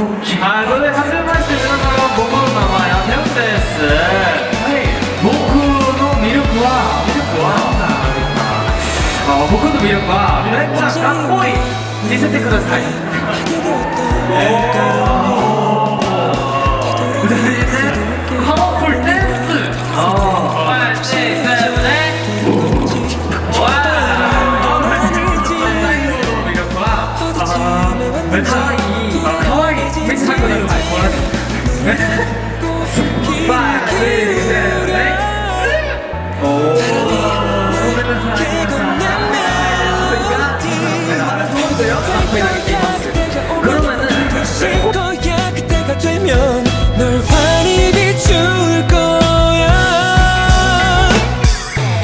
아, 노래 하지만 시즌은 목으로 나와요. 태운데스. 목으로 미륵과 미륵과 어, 목으로 미륵과 살짝 쌍보이 디스티 크런 스타일. 오. 그다음에 이제 파워풀 댄스. 어. 5, 6, 7, 8. 와. 미륵과 아, 왼쪽. 그냥 게임하세요 그러면은 어? 그때가 되면 널 환히 비출 거야.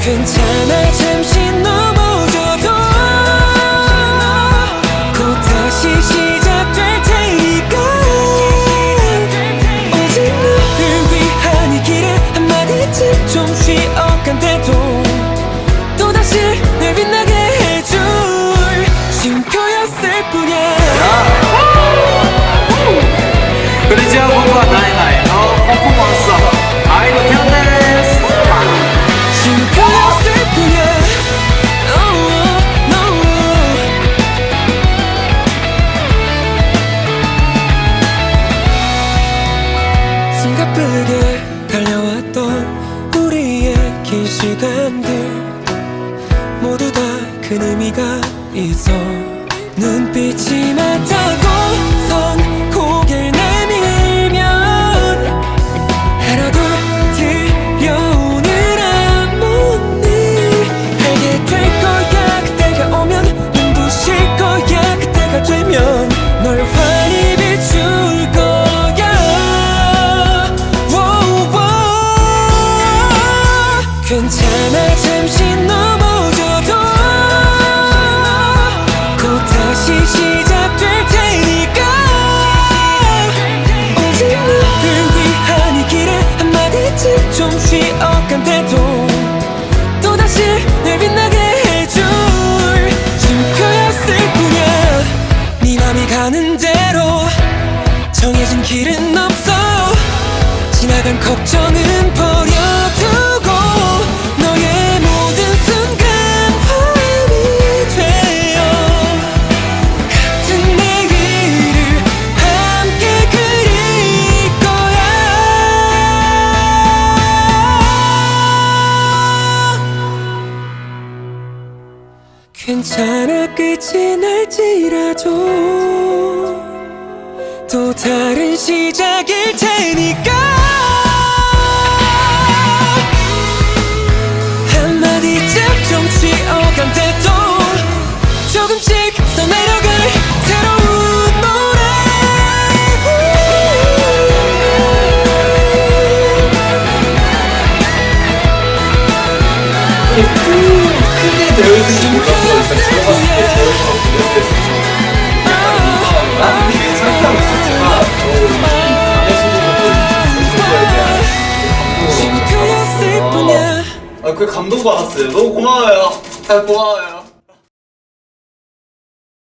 괜찮아 잠시 넘어져도 곧 다시 시작될 테니까. 오직 너를 위한 길에 한마디쯤 좀 쉬어. 시간들 모두 다 큰 의미가 있어. 눈빛이 맞다고 괜찮아 잠시 넘어져도 곧 다시 시작될 테니까. 오직 너를 위한 이 길에 한마디쯤 좀 쉬어간 대도 또다시 날 빛나게 해줄 쉼표였을 뿐이야. 네 맘이 가는 대로 정해진 길은 없어. 지나간 걱정은 괜찮아 끝이 날지라도. 또 다른 시작일 테니까. 한마디쯤 좀 쉬어간대도 조금씩 써내려갈 새로운 노래. 크게 되어있는지 몰랐어. 일단 들어갔을 때 되어있는 나는 되게 상상하고 있었지만 쉼표였을 뿐이야 아, 그 감동 받았어요. 너무 고마워요. 아, 고마워요.